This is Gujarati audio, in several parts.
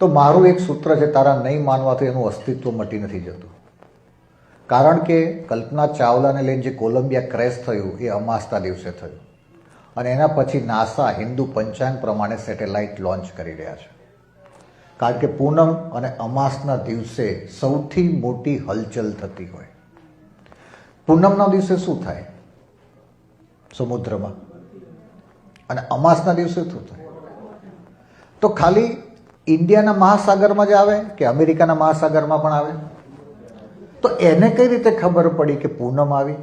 તો મારું એક સૂત્ર છે, તારા નહીં માનવાથી એનું અસ્તિત્વ મટી નથી જતું. કારણ કે કલ્પના ચાવલાને લઈને જે કોલંબિયા ક્રેશ થયું, એ અમાસના દિવસે થયું. અને એના પછી નાસા હિન્દુ પંચાંગ પ્રમાણે સેટેલાઇટ લોન્ચ કરી રહ્યા છે. કારણ કે પૂનમ અને અમાસના દિવસે સૌથી મોટી હલચલ થતી હોય. પૂનમના દિવસે શું થાય? સમુદ્રમાં. અને અમાસના દિવસે શું થાય? તો ખાલી ઇન્ડિયાના મહાસાગરમાં જ આવે કે અમેરિકાના મહાસાગરમાં પણ આવે? તો એને કઈ રીતે ખબર પડી કે પૂનમ આવી?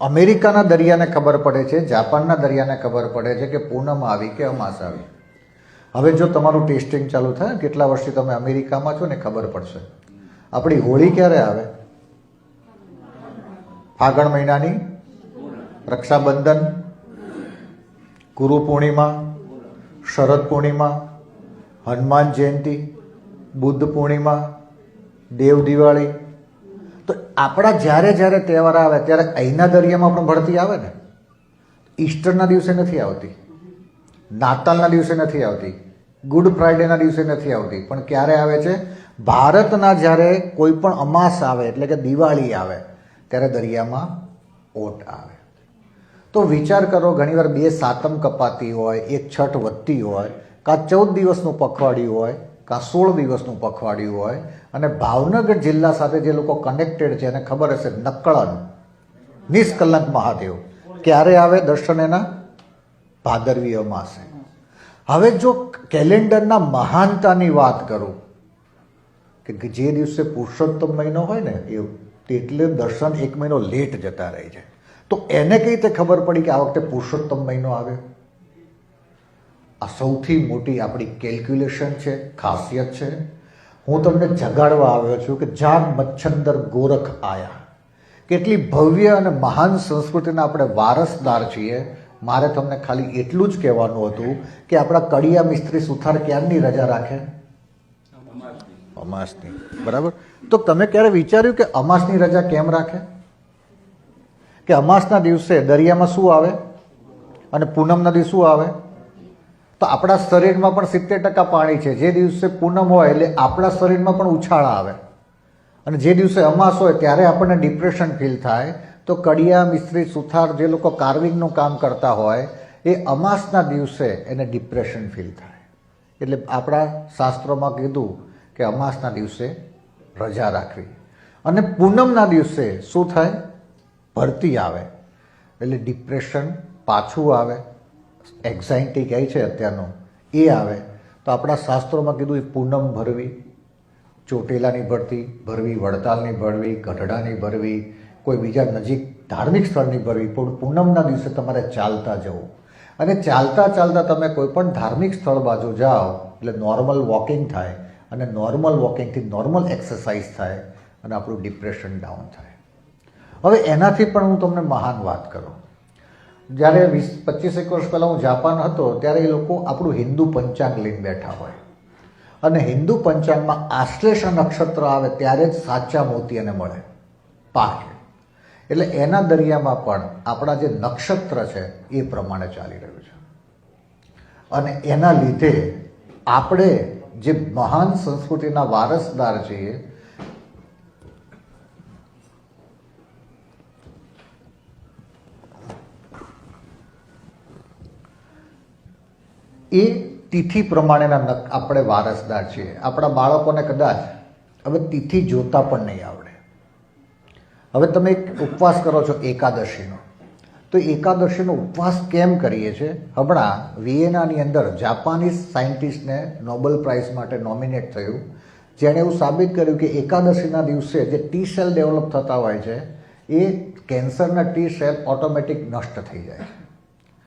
અમેરિકાના દરિયાને ખબર પડે છે, જાપાનના દરિયાને ખબર પડે છે કે પૂનમ આવી કે અમાસ આવી. હવે જો તમારું ટેસ્ટિંગ ચાલુ થાય, કેટલા વર્ષથી તમે અમેરિકામાં છો ને ખબર પડશે. આપણી હોળી ક્યારે આવે? ફાગણ મહિનાની? રક્ષાબંધન? ગુરુ પૂર્ણિમા? શરદ પૂર્ણિમા? હનુમાન જયંતિ, બુદ્ધ પૂર્ણિમા, દેવ દિવાળી. તો આપણા જ્યારે જ્યારે તહેવાર આવે, ત્યારે અહીંના દરિયામાં પણ ભરતી આવે ને? ઈસ્ટરના દિવસે નથી આવતી. નાતાલના દિવસે નથી આવતી. ગુડ ફ્રાઈડેના દિવસે નથી આવતી. પણ ક્યારે આવે છે? ભારતના જ્યારે કોઈ પણ અમાસ આવે, એટલે કે દિવાળી આવે, ત્યારે દરિયામાં ઓટ આવે. તો વિચાર કરો, ઘણીવાર બે સાતમ કપાતી હોય, એક છઠ વધતી હોય કાં ચૌદ દિવસનું પખવાડિયું હોય, કાં સોળ દિવસનું પખવાડિયું હોય, અને ભાવનગર જિલ્લા સાથે જે લોકો કનેક્ટેડ છે, એને ખબર હશે નક્કળન, નિષ્કલંક મહાદેવ, ક્યારે આવે દર્શન એના? ભાદરવી અમાસે હવે જો કેલેન્ડરના મહાનતાની વાત કરું, કે જે દિવસે પુરુષોત્તમ મહિનો હોય ને, એ એટલે દર્શન એક મહિનો લેટ જતા રહે છે. તો એને કઈ રીતે ખબર પડી કે આ વખતે પુરુષોત્તમ મહિનો આવ્યો આ સૌથી મોટી આપણી કેલ્ક્યુલેશન છે, ખાસિયત છે. હું તમને જગાડવા આવ્યો છું કે જાન મચ્છંદર ગોરખ આયા. કેટલી ભવ્ય અને મહાન સંસ્કૃતિના આપણે વારસદાર છીએ. મારે તમને ખાલી એટલું જ કહેવાનું હતું કે આપણા કડિયા મિસ્ત્રી સુથાર ક્યારની રજા રાખે? અમાસની. બરાબર? તો તમે ક્યારે વિચાર્યું કે અમાસની રજા કેમ રાખે? કે અમાસના દિવસે દરિયામાં શું આવે? અને પૂનમના દિવસે શું આવે? તો આપણા શરીરમાં પણ સિત્તેર ટકા પાણી છે. જે દિવસે પૂનમ હોય એટલે આપણા શરીરમાં પણ ઉછાળા આવે. અને જે દિવસે અમાસ હોય ત્યારે આપણને ડિપ્રેશન ફીલ થાય. તો કડિયા મિસ્ત્રી સુથાર જે લોકો કાર્વિંગનું કામ કરતા હોય, એ અમાસના દિવસે એને ડિપ્રેશન ફીલ થાય. એટલે આપણા શાસ્ત્રોમાં કીધું કે અમાસના દિવસે રજા રાખવી. અને પૂનમના દિવસે શું થાય? ભરતી આવે. એટલે ડિપ્રેશન પાછું આવે. એક્ઝાઇટી કહે છે અત્યારનું, એ આવે. તો આપણા શાસ્ત્રોમાં કીધું એ પૂનમ ભરવી, ચોટીલાની ભરતી, ભરવી, વડતાલની ભરવી, ગઢડાની ભરવી, કોઈ બીજા નજીક ધાર્મિક સ્થળની ભરવી, પણ પૂનમના દિવસે તમારે ચાલતા જવું. અને ચાલતા ચાલતા તમે કોઈ પણ ધાર્મિક સ્થળ બાજુ જાઓ, એટલે નોર્મલ વોકિંગ થાય, અને નોર્મલ વોકિંગથી નોર્મલ એક્સરસાઇઝ થાય, અને આપણું ડિપ્રેશન ડાઉન થાય. હવે એનાથી પણ હું તમને મહાન વાત કરું. જ્યારે વીસ પચીસેક વર્ષ પહેલાં હું જાપાન હતો, ત્યારે એ લોકો આપણું હિન્દુ પંચાંગ લઈને બેઠા હોય. અને હિન્દુ પંચાંગમાં આશ્લેષા નક્ષત્ર આવે ત્યારે જ સાચા મોતી એને મળે. પાકે. એટલે એના દરિયામાં પણ આપણા જે નક્ષત્ર છે, એ પ્રમાણે ચાલી રહ્યું છે. અને એના લીધે આપણે જે મહાન સંસ્કૃતિના વારસદાર છીએ એ તિથિ પ્રમાણેના નક આપણે વારસદાર છીએ. આપણા બાળકોને કદાચ હવે તિથિ જોતા પણ નહીં આવડે. હવે તમે ઉપવાસ કરો છો એકાદશીનો. તો એકાદશીનો ઉપવાસ કેમ કરીએ છીએ? હમણાં વિયેનાની અંદર જાપાનીઝ સાયન્ટિસ્ટને નોબેલ પ્રાઇઝ માટે નોમિનેટ થયું. જેણે એવું સાબિત કર્યું કે એકાદશીના દિવસે જે ટી સેલ ડેવલપ થતા હોય છે, એ કેન્સરના ટી સેલ ઓટોમેટિક નષ્ટ થઈ જાય છે.